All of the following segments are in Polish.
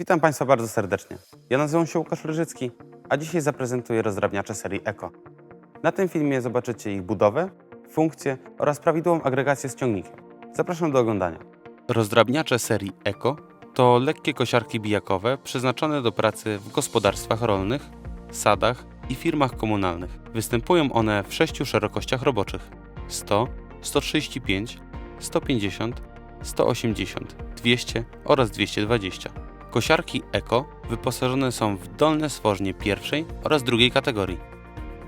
Witam Państwa bardzo serdecznie. Ja nazywam się Łukasz Leżycki, a dzisiaj zaprezentuję rozdrabniacze serii Eco. Na tym filmie zobaczycie ich budowę, funkcje oraz prawidłową agregację z ciągnikiem. Zapraszam do oglądania. Rozdrabniacze serii Eco to lekkie kosiarki bijakowe przeznaczone do pracy w gospodarstwach rolnych, sadach i firmach komunalnych. Występują one w sześciu szerokościach roboczych 100, 135, 150, 180, 200 oraz 220. Kosiarki Eco wyposażone są w dolne stworzenie pierwszej oraz drugiej kategorii.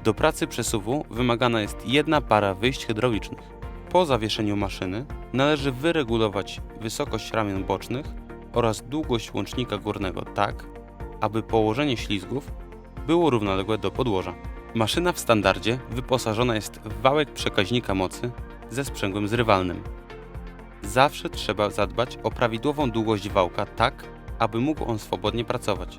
Do pracy przesuwu wymagana jest jedna para wyjść hydraulicznych. Po zawieszeniu maszyny należy wyregulować wysokość ramion bocznych oraz długość łącznika górnego tak, aby położenie ślizgów było równoległe do podłoża. Maszyna w standardzie wyposażona jest w wałek przekaźnika mocy ze sprzęgłem zrywalnym. Zawsze trzeba zadbać o prawidłową długość wałka tak, aby mógł on swobodnie pracować.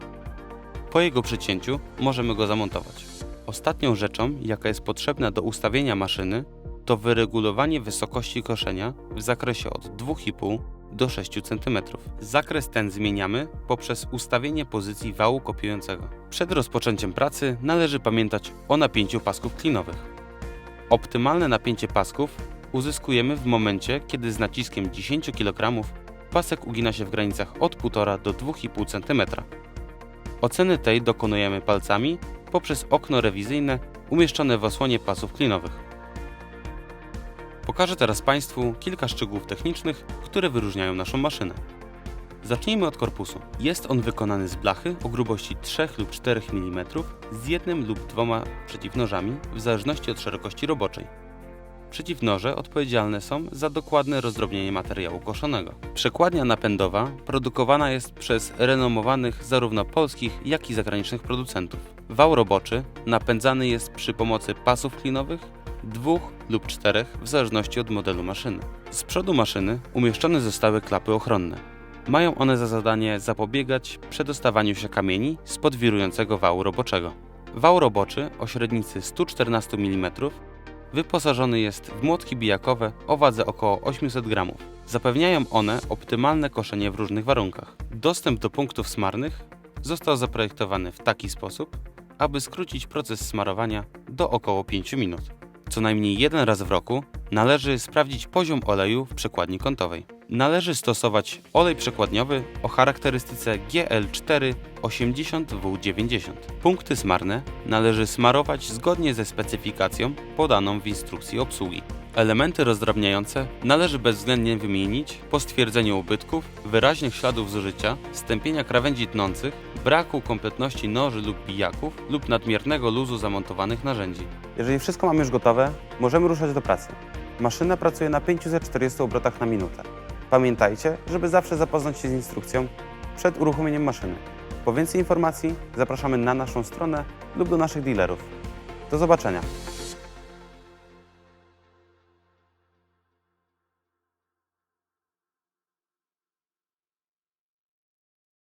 Po jego przycięciu możemy go zamontować. Ostatnią rzeczą, jaka jest potrzebna do ustawienia maszyny, to wyregulowanie wysokości koszenia w zakresie od 2,5 do 6 cm. Zakres ten zmieniamy poprzez ustawienie pozycji wału kopiującego. Przed rozpoczęciem pracy należy pamiętać o napięciu pasków klinowych. Optymalne napięcie pasków uzyskujemy w momencie, kiedy z naciskiem 10 kg pasek ugina się w granicach od 1,5 do 2,5 cm. Oceny tej dokonujemy palcami poprzez okno rewizyjne umieszczone w osłonie pasów klinowych. Pokażę teraz Państwu kilka szczegółów technicznych, które wyróżniają naszą maszynę. Zacznijmy od korpusu. Jest on wykonany z blachy o grubości 3 lub 4 mm z jednym lub dwoma przeciwnożami w zależności od szerokości roboczej. Przeciwnoże odpowiedzialne są za dokładne rozdrobnienie materiału koszonego. Przekładnia napędowa produkowana jest przez renomowanych zarówno polskich, jak i zagranicznych producentów. Wał roboczy napędzany jest przy pomocy pasów klinowych, dwóch lub czterech w zależności od modelu maszyny. Z przodu maszyny umieszczone zostały klapy ochronne. Mają one za zadanie zapobiegać przedostawaniu się kamieni spod wirującego wału roboczego. Wał roboczy o średnicy 114 mm wyposażony jest w młotki bijakowe o wadze około 800 g. Zapewniają one optymalne koszenie w różnych warunkach. Dostęp do punktów smarnych został zaprojektowany w taki sposób, aby skrócić proces smarowania do około 5 minut. Co najmniej jeden raz w roku należy sprawdzić poziom oleju w przekładni kątowej. Należy stosować olej przekładniowy o charakterystyce GL4 80W90. Punkty smarne należy smarować zgodnie ze specyfikacją podaną w instrukcji obsługi. Elementy rozdrabniające należy bezwzględnie wymienić po stwierdzeniu ubytków, wyraźnych śladów zużycia, stępienia krawędzi tnących, braku kompletności noży lub bijaków lub nadmiernego luzu zamontowanych narzędzi. Jeżeli wszystko mamy już gotowe, możemy ruszać do pracy. Maszyna pracuje na 540 obrotach na minutę. Pamiętajcie, żeby zawsze zapoznać się z instrukcją przed uruchomieniem maszyny. Po więcej informacji zapraszamy na naszą stronę lub do naszych dealerów. Do zobaczenia.